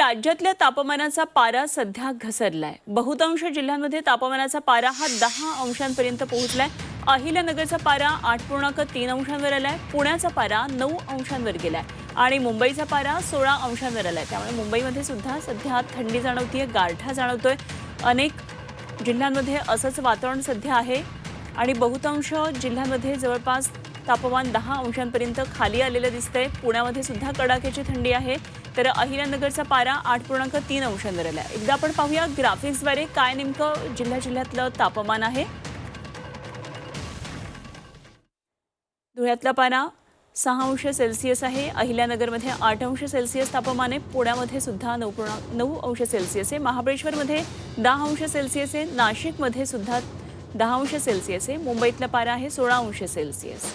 राज्यातल्या तापमानाचा पारा सध्या घसरलाय. बहुतांश जिल्ह्यांमध्ये तापमानाचा पारा हा दहा अंशांपर्यंत पोहोचलाय. अहिल्यानगरचा पारा आठ पूर्णांक तीन अंशांवर आलाय. पुण्याचा पारा नऊ अंशांवर गेलाय. आणि मुंबईचा पारा सोळा अंशांवर आलाय. त्यामुळे मुंबईमध्ये सुद्धा सध्या थंडी जाणवतीये गारठा जाणवतोय. अनेक जिल्ह्यांमध्ये असंच वातावरण सध्या आहे. आणि बहुतांश जिल्ह्यांमध्ये जवळपास तापमान दहा अंशांपर्यंत खाली आलेलं दिसतंय. पुण्यामध्ये सुद्धा कडाक्याची थंडी आहे. तर अहिल्यानगरचा पारा आठ पूर्णांक तीन अंशांवर आला एकदा आपण पाहूया ग्राफिक्सद्वारे काय नेमकं जिल्ह्या जिल्ह्यातलं तापमान आहे. धुळ्यातला पारा सहा अंश सेल्सिअस आहे. अहिल्यानगरमध्ये आठ अंश सेल्सिअस तापमान आहे. पुण्यामध्ये सुद्धा नऊ पूर्णांक नऊ अंश सेल्सिअस आहे. महाबळेश्वरमध्ये दहा अंश सेल्सिअस आहे. नाशिकमध्ये सुद्धा दहा अंश सेल्सिअस आहे. मुंबईतला पारा आहे सोळा अंश सेल्सिअस.